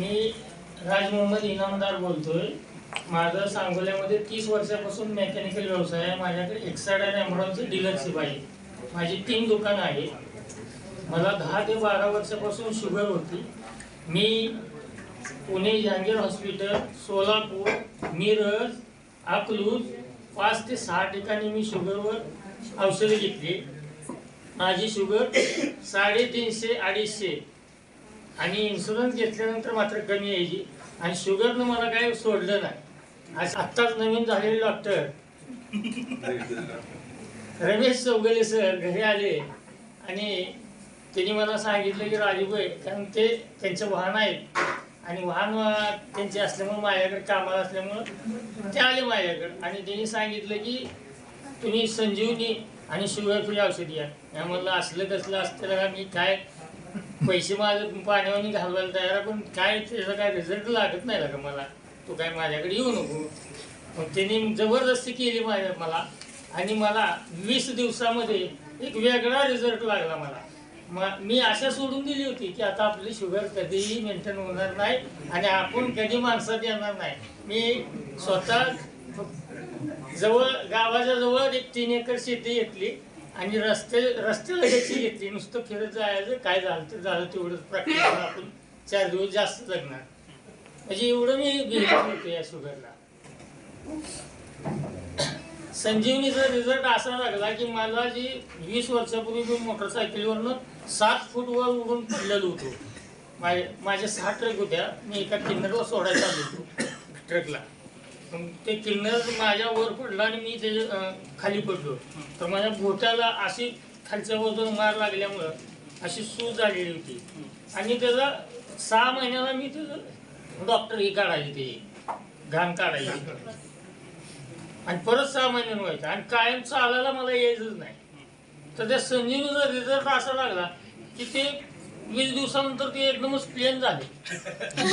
मी राज मोहम्मद इनामदार बोलतोय. माझं सांगोल्यामध्ये तीस वर्षापासून मेकॅनिकल व्यवसाय आहे. माझ्याकडे एक्साइड आणि अमरावतीचं डीलरशिप आहे. माझी तीन दुकानं आहे मला दहा ते बारा वर्षापासून शुगर होती. मी पुणे जहांगीर हॉस्पिटल सोलापूर मिरज अकलूज पाच ते सहा ठिकाणी मी शुगरवर औषधं घेतली. माझी शुगर साडेतीनशे अडीचशे आणि इन्शुरन्स घेतल्यानंतर मात्र कमी यायची आणि शुगरनं मला काय सोडलं नाही. आज आत्ताच नवीन झालेले डॉक्टर रमेश चौगले सर घरी आले. आणि त्यांनी मला सांगितलं की राजूभाई कारण ते त्यांचं वाहन आहेत आणि वाहन त्यांचे असल्यामुळे माझ्याकडे कामाला असल्यामुळं ते आले माझ्याकडे. आणि त्यांनी सांगितलं की तुम्ही संजीवनी आणि शुगर फ्री औषधी या. म्हणलं असलं कसलं असतं मी काय पैसे माझं पाण्यावर घालवायला तयार आहे, पण काय त्याचा काय रिझल्ट लागत नाही का मला? तू काय माझ्याकडे येऊ नको. मग त्यांनी जबरदस्ती केली माझ्या मला. आणि मला वीस दिवसामध्ये एक वेगळा रिझल्ट लागला मला. मी आशा सोडून दिली होती की आता आपली शुगर कधीही मेंटेन होणार नाही आणि आपण कधी माणसात येणार नाही. मी स्वतः जवळ गावाच्या जवळ एक तीन एकर शेती घेतली. आणि रस्ते रस्त्याला घेतली घेतली नुसतं फिरत जायचं काय झालं तर झालं तेवढंच. प्रॅक्टिस आपण. चार दिवस जास्त जगणार. म्हणजे एवढं मी घेत होतो या शुगरला संजीवनीचा रिझल्ट असा लागला की मला जी वीस वर्षापूर्वी मी मोटरसायकलीवरनं सात फूट वर उडून पडलेलो होतो. माझ्या माझ्या सहा ट्रक होत्या. मी एका किन्नरला सोडायला आलो होतो. ट्रकला मग ते किन्नर माझ्यावर पडला आणि मी त्याच्याखाली पडलो. तर माझ्या बोटाला अशी खालच्या वजन मार लागल्यामुळं अशी सूज झालेली होती. आणि त्याचा सहा महिन्याला मी त्याचं डॉक्टर हे काढायचे ते घाण काढायचे. आणि परत सहा महिन्यानं व्हायचं आणि कायम चालायला मला यायचंच नाही. तर त्या संजीवनीचा रिझल्ट असा लागला की ते वीस दिवसानंतर ते एकदमच प्लेन झाले.